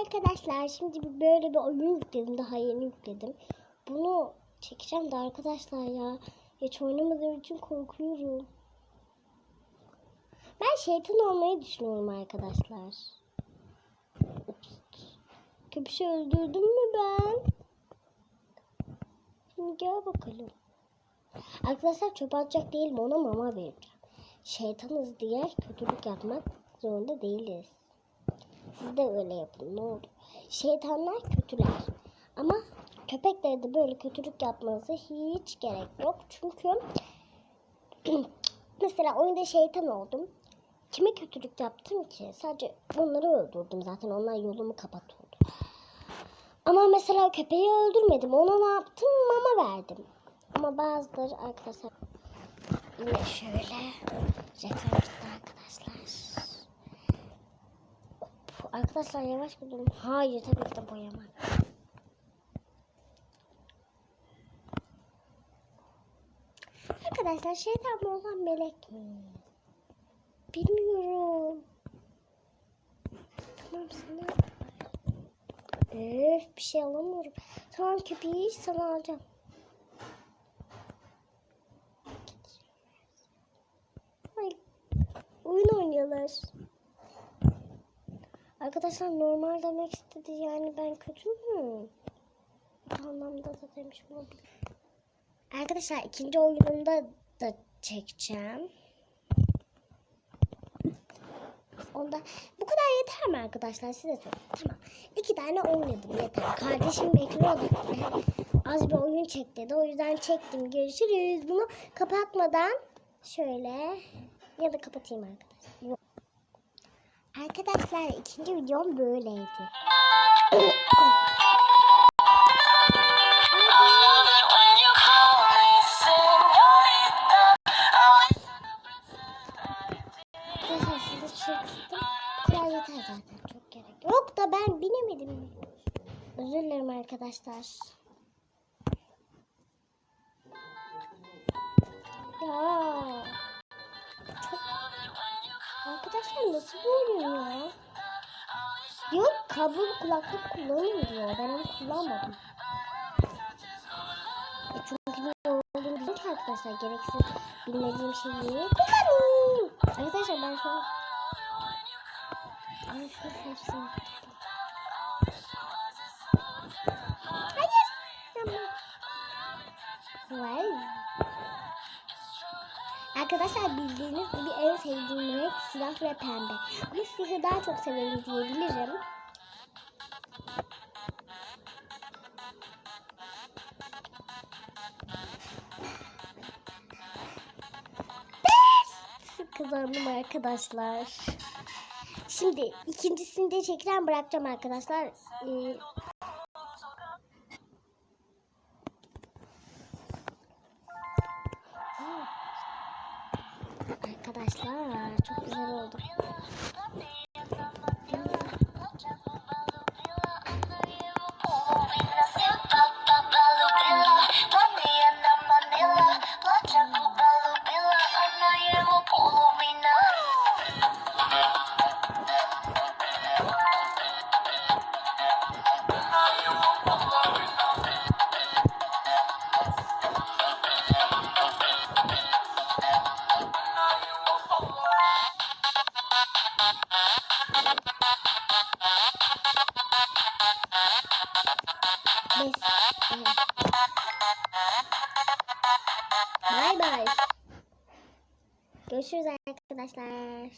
arkadaşlar. Şimdi böyle bir oyun yükledim. Daha yeni yükledim. Bunu çekeceğim de arkadaşlar ya. Hiç oynamadığım için korkuyorum. Ben şeytan olmayı düşünüyorum arkadaşlar. Köpüşü öldürdüm mü ben? Şimdi gel bakalım. Arkadaşlar çöp atacak değilim ona mama vereceğim. Şeytanız diye kötülük yapmak zorunda değiliz. Siz de öyle yapın ne olur. Şeytanlar kötüler. Ama köpeklere de böyle kötülük yapmanıza hiç gerek yok. Çünkü mesela oyunda şeytan oldum. Kime kötülük yaptım ki? Sadece onları öldürdüm zaten. Onlar yolumu kapatıyordu. Ama mesela köpeği öldürmedim. Ona ne yaptım? Mama verdim. Ama bazıları arkadaşlar yine şöyle reklam Arkadaşlar yavaş durun. Hayır tabii ki de boyama. Arkadaşlar şeytan mı olan melek mi? Bilmiyorum. Tamam sana. Öf bir şey alamıyorum. Tamam köpeği sana alacağım. Oyun oynuyorlar. Arkadaşlar normal demek istedi yani ben kötü mü? Bu anlamda da demiş olabilir. Arkadaşlar ikinci oyunumda da çekeceğim. Onda bu kadar yeter mi arkadaşlar size sorayım. Tamam. İki tane oynadım yeter. Kardeşim bekliyordu. Az bir oyun çek dedi. O yüzden çektim. Görüşürüz. Bunu kapatmadan şöyle ya da kapatayım arkadaşlar. Arkadaşlar ikinci videom böyleydi. Kadar yeter zaten. Çok gerek yok da ben binemedim. Özür dilerim arkadaşlar. Ya. Arkadaşlar nasıl oyun ya? Yok kablolu kulaklık kullanın diyor. Ben onu kullanmadım. E çünkü ne olduğunu bilmiyorum ki arkadaşlar. Gereksiz bilmediğim şeyi niye kullanayım? Arkadaşlar ben şu an... Ay şu hepsini... Arkadaşlar bildiğiniz gibi en sevdiğim renk siyah ve pembe. Ama siyahı daha çok severim diyebilirim. Pes! Kazandım arkadaşlar. Şimdi ikincisini de çekilen bırakacağım arkadaşlar. Ee, Arkadaşlar çok güzel oldu. Bay bay. Görüşürüz arkadaşlar.